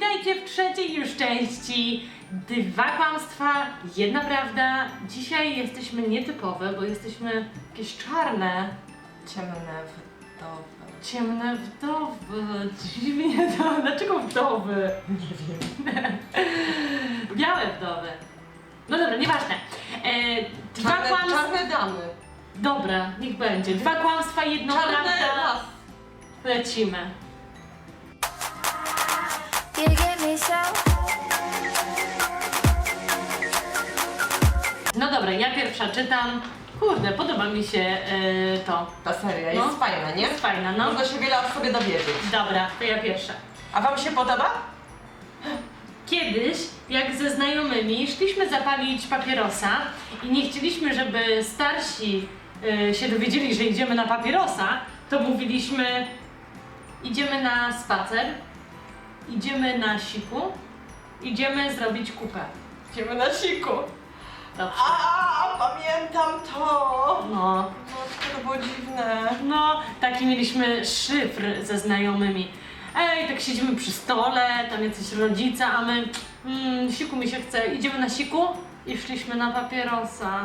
Witajcie w trzeciej już części. Dwa kłamstwa, jedna prawda. Dzisiaj jesteśmy nietypowe, bo jesteśmy jakieś czarne, Ciemne wdowy. ciemne wdowy. Dziwnie to. Dlaczego wdowy? Nie wiem. Białe wdowy. No dobra, nieważne. E, dwa Czarne, kłamstwa. czarne damy. Dobra, niech będzie. Dwa kłamstwa, jedno Czarne prawda. las. Lecimy. No dobra, ja pierwsza czytam. Kurde, podoba mi się e, to. Ta seria No. jest fajna, nie? Jest fajna, no. Można się wiele o sobie dowiedzieć. Dobra, to ja pierwsza. A wam się podoba? Kiedyś, jak ze znajomymi, szliśmy zapalić papierosa i nie chcieliśmy, żeby starsi y, się dowiedzieli, że idziemy na papierosa, to mówiliśmy idziemy na spacer, idziemy na siku, idziemy zrobić kupę. Idziemy na siku. Dobrze. A, pamiętam to. No, No, to było dziwne. no, taki mieliśmy szyfr ze znajomymi. Ej, tak siedzimy przy stole, tam jacyś rodzice, a my, mm, siku mi się chce, idziemy na siku i szliśmy na papierosa.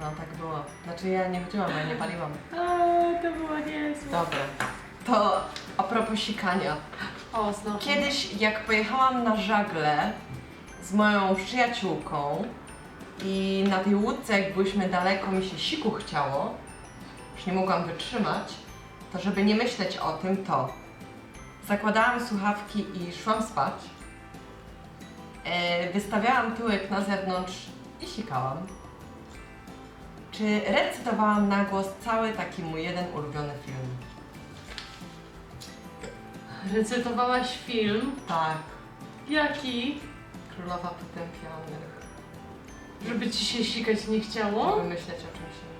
No, tak było. Znaczy ja nie chodziłam, ja nie paliłam. A, to było niezłe. Dobra. To a propos sikania. O. Kiedyś, jak pojechałam na żagle z moją przyjaciółką i na tej łódce, jak daleko, mi się siku chciało, już nie mogłam wytrzymać, to żeby nie myśleć o tym, to zakładałam słuchawki i szłam spać. E, wystawiałam tyłek na zewnątrz i sikałam. Czy recytowałam na głos cały taki mój jeden ulubiony film? Recytowałaś film. Tak. Jaki? Królowa Potępionych. Żeby ci się sikać nie chciało? Żeby myśleć o czymś innym.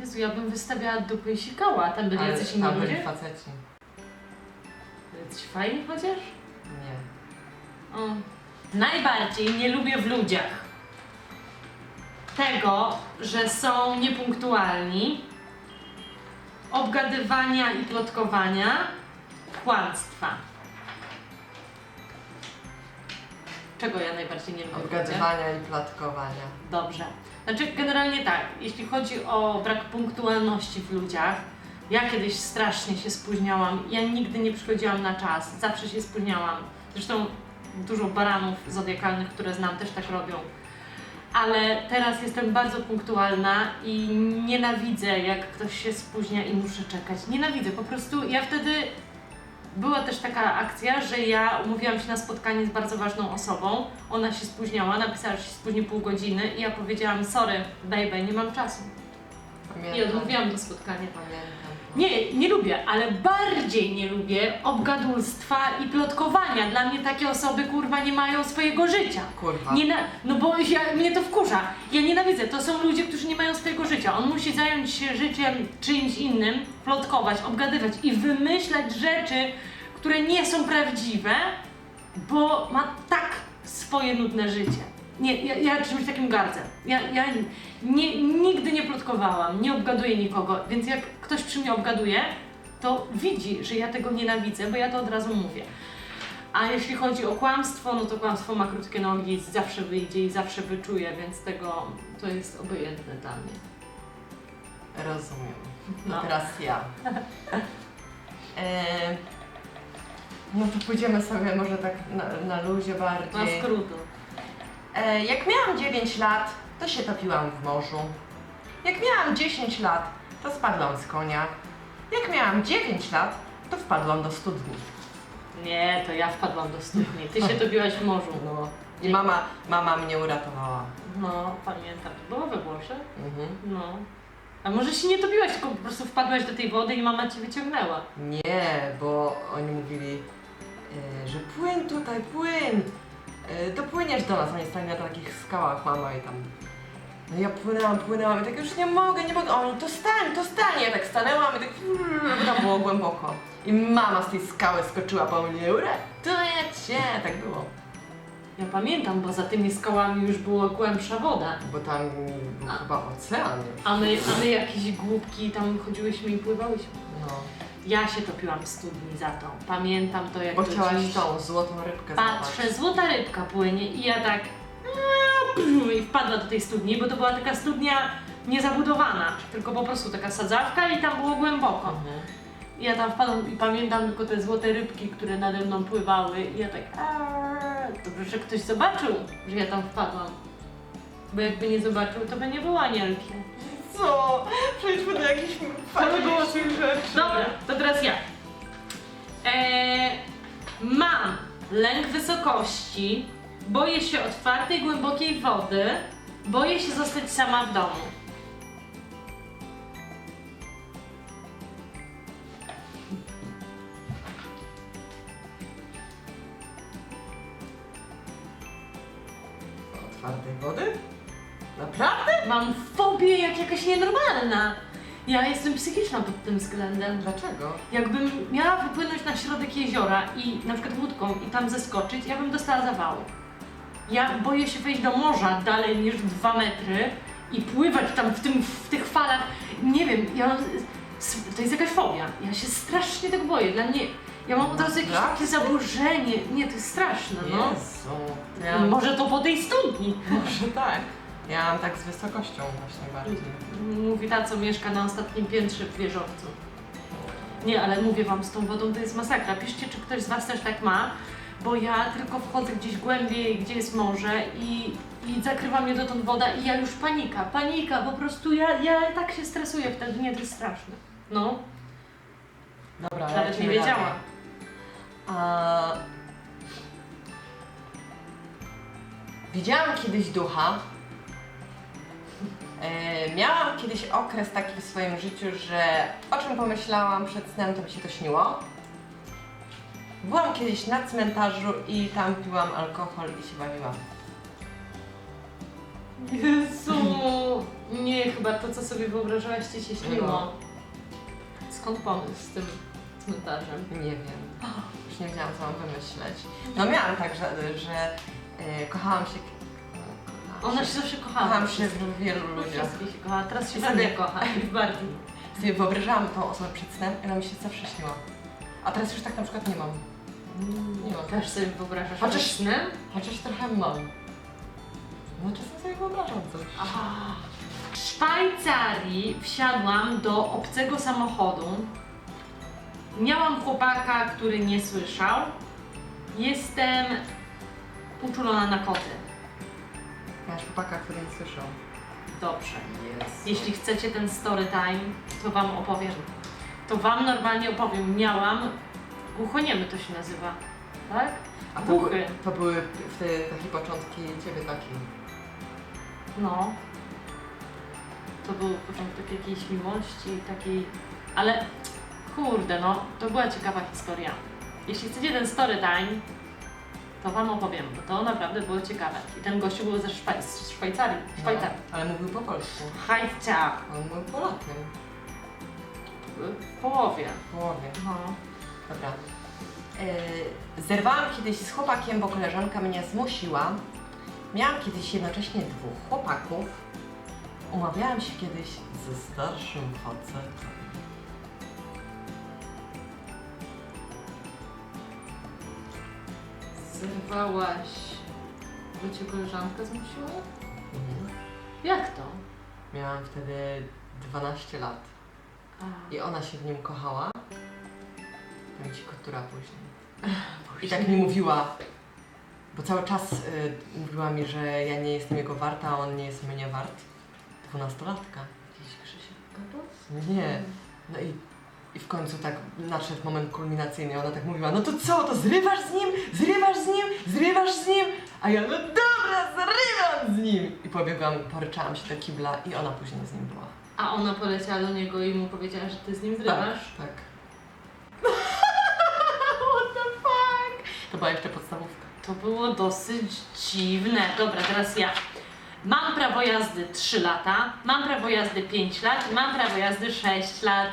Jezu, ja bym wystawiała dupy i sikała. Tam byli Ale jacyś inni tam byli ludzie? faceci. Jacyś fajni chociaż? Nie. O. Najbardziej nie lubię w ludziach tego, że są niepunktualni, obgadywania i plotkowania, kłamstwa. Czego ja najbardziej nie lubię? Odgadywania i plotkowania. Dobrze. Znaczy, generalnie tak, jeśli chodzi o brak punktualności w ludziach, ja kiedyś strasznie się spóźniałam. Ja nigdy nie przychodziłam na czas, zawsze się spóźniałam. Zresztą dużo baranów zodiakalnych, które znam, też tak robią. Ale teraz jestem bardzo punktualna i nienawidzę, jak ktoś się spóźnia i muszę czekać. Nienawidzę, po prostu ja wtedy. Była też taka akcja, że ja umówiłam się na spotkanie z bardzo ważną osobą. Ona się spóźniała, napisała, że się spóźni pół godziny i ja powiedziałam, sorry, baby, nie mam czasu. Pamiętam. I odmówiłam do spotkania. Pamiętam. Nie, nie lubię, ale bardziej nie lubię obgadulstwa i plotkowania. Dla mnie takie osoby, kurwa, nie mają swojego życia. Kurwa. Nie na, no bo ja, mnie to wkurza. Ja nienawidzę. To są ludzie, którzy nie mają swojego życia. On musi zająć się życiem czyimś innym, plotkować, obgadywać i wymyślać rzeczy, które nie są prawdziwe, bo ma tak swoje nudne życie. Nie, ja, ja czymś takim gardzę. Ja, ja nie, nigdy nie plotkowałam, nie obgaduję nikogo, więc jak ktoś przy mnie obgaduje, to widzi, że ja tego nienawidzę, bo ja to od razu mówię. A jeśli chodzi o kłamstwo, no to kłamstwo ma krótkie nogi, zawsze wyjdzie i zawsze wyczuje, więc tego to jest obojętne dla mnie. Rozumiem. No teraz ja. E, no to pójdziemy sobie może tak na, na luzie Na bardziej. skrótu. E, jak miałam 9 lat, to się topiłam w morzu. Jak miałam 10 lat, to spadłam z konia. Jak miałam 9 lat, to wpadłam do studni. Nie, to ja wpadłam do studni. Ty się topiłaś w morzu. No. I mama, mama mnie uratowała. No, pamiętam. To było we Włoszech? Mhm. No. A może się nie topiłaś, tylko po prostu wpadłaś do tej wody i mama cię wyciągnęła. Nie, bo oni mówili, e, że płyn tutaj, płyn. E, to płyniesz do nas. Oni stali na takich skałach, mama i tam. No ja płynęłam, płynęłam i tak już nie mogę, nie mogę. A Oni to stań, to stań. Ja tak stanęłam i tak, bo tam było głęboko. I mama z tej skały skoczyła po mnie, uratuję cię. Tak było. Ja pamiętam, bo za tymi skałami już była głębsza woda. Bo tam był chyba ocean już. A my, a my jakieś głupki tam chodziłyśmy i pływałyśmy. No. Ja się topiłam w studni za to. Pamiętam to jak Bo to chciałaś dziś. tą złotą rybkę Patrzę, złota rybka płynie i ja tak i wpadła do tej studni, bo to była taka studnia niezabudowana, tylko po prostu taka sadzawka i tam było głęboko. Mhm. I ja tam wpadłam i pamiętam tylko te złote rybki, które nade mną pływały i ja tak dobrze, że ktoś zobaczył, że ja tam wpadłam. Bo jakby nie zobaczył, to by nie było anielki. Co? Przejdźmy do jakichś fajniejszych rzeczy. Dobra, to teraz ja. Eee, mam lęk wysokości, boję się otwartej, głębokiej wody, boję się zostać sama w domu. Jakaś nienormalna. Ja jestem psychiczna pod tym względem. Dlaczego? Jakbym miała wypłynąć na środek jeziora i na przykład łódką i tam zeskoczyć, ja bym dostała zawału. Ja boję się wejść do morza dalej niż dwa metry i pływać tam w, tym, w tych falach. Nie wiem, ja mam, to jest jakaś fobia. Ja się strasznie tego boję. Dla mnie, ja mam od razu jakieś Tak? takie zaburzenie. Nie, to jest straszne, no. Jezu. Ja. Może to po tej studni. Może tak. Ja mam tak z wysokością właśnie bardziej. Mówi ta, co mieszka na ostatnim piętrze w wieżowcu. Nie, ale mówię wam, z tą wodą to jest masakra. Piszcie, czy ktoś z was też tak ma, bo ja tylko wchodzę gdzieś głębiej, gdzie jest morze i, i zakrywa mnie dotąd woda i ja już panika, panika, po prostu ja, ja tak się stresuję wtedy, nie, to jest straszne. No, Dobra, nawet nie lecimy wiedziała. A... Widziałam kiedyś ducha. E, miałam kiedyś okres taki w swoim życiu, że o czym pomyślałam przed snem, to mi się to śniło. Byłam kiedyś na cmentarzu i tam piłam alkohol i się bawiłam. Jezu, nie, chyba to, co sobie wyobrażałaś, ci się śniło. No. Skąd pomysł z tym cmentarzem? Nie wiem. Już nie wiedziałam, co mam wymyśleć. No miałam tak, że, że e, kochałam się. Ona się zawsze kochała. Kocham się w wielu ludziach. Wszystkich się kocha, teraz się mnie kocha i bardziej. Sobie wyobrażałam tą osobę przed snem i ona mi się zawsze śniła. A teraz już tak na przykład nie mam. Nie mam. Też sobie wyobrażasz Chociaż- Chociaż... snem? Chociaż trochę mam. No czasem sobie wyobrażam coś. W Szwajcarii wsiadłam do obcego samochodu. Miałam chłopaka, który nie słyszał. Jestem uczulona na koty. Masz chłopaka, który nie słyszał. Dobrze. Jest. Jeśli chcecie ten story time, to wam opowiem. To wam normalnie opowiem. Miałam głuchoniemy to się nazywa. Tak? A to, Głuchy. były- to były wtedy takie początki ciebie taki. No. To był początek jakiejś miłości, takiej. Ale kurde, no, to była ciekawa historia. Jeśli chcecie ten story time, to wam opowiem, bo to naprawdę było ciekawe. I ten gościu był ze Szwaj- z Szwajcarii. No, ale mówił po polsku. Hajcia. On był Polakiem. W połowie. W połowie. No. Dobra. Yy, zerwałam kiedyś z chłopakiem, bo koleżanka mnie zmusiła. Miałam kiedyś jednocześnie dwóch chłopaków. Umawiałam się kiedyś ze starszym facetem. Zerwałaś. Bo cię koleżanka zmusiła? Mhm. Jak to? Miałam wtedy 12 lat A, i ona się w nim kochała. Powiem ci, która później. I tak mi mówiła, bo cały czas y, mówiła mi, że ja nie jestem jego warta, a on nie jest mnie wart. Dwunastolatka. Jakiś Krzysiek Kapos? Nie. No i, i w końcu tak nadszedł moment kulminacyjny. Ona tak mówiła, no to co, to zrywasz z nim? Zrywasz z nim? Zrywasz z nim? A ja, no dobra, zrywam z nim! I pobiegłam, poryczałam się do kibla i ona później z nim była. A ona poleciała do niego i mu powiedziała, że ty z nim zrywasz? Tak. What the fuck? To była jeszcze podstawówka. To było dosyć dziwne. Dobra, teraz ja. Mam prawo jazdy 3 lata, mam prawo jazdy 5 lat i mam prawo jazdy 6 lat.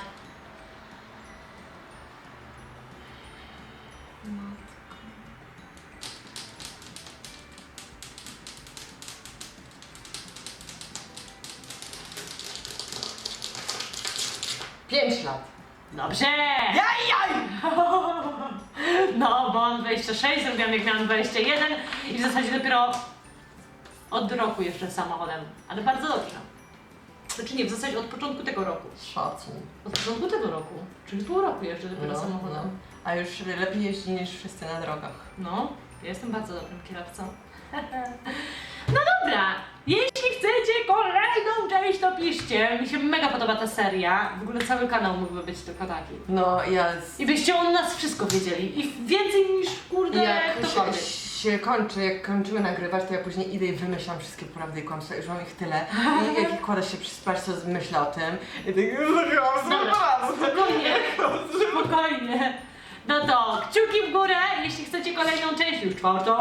Pięć lat. Dobrze! Jaj, jaj! No, bo on 26, zrobiłam jak miałam 21 i w zasadzie dopiero od roku jeszcze samochodem, ale bardzo dobrze. Znaczy nie, w zasadzie od początku tego roku. Szacun. Od początku tego roku, czyli pół roku jeszcze dopiero No, samochodem. no. A już lepiej jeździ niż wszyscy na drogach. No, ja jestem bardzo dobrym kierowcą. No dobra, jeśli chcecie kolejną część, to piszcie. Mi się mega podoba ta seria. W ogóle cały kanał mógłby być tylko taki. No, ja z... I byście o nas wszystko wiedzieli. I więcej niż kurde jak ktokolwiek. się, się kończy, jak kończymy nagrywać, to ja później idę i wymyślam wszystkie prawdy i kłamstwa, już mam ich tyle. I jak kładę się przy spać, to myślę o tym. I tak, Dobra, spokojnie, spokojnie. No to kciuki w górę, jeśli chcecie kolejną część, już czwartą.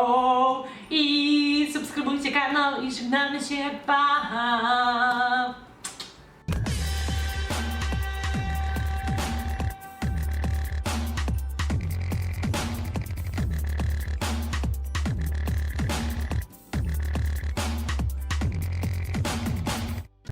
I subskrybujcie kanał i żegnamy się, pa!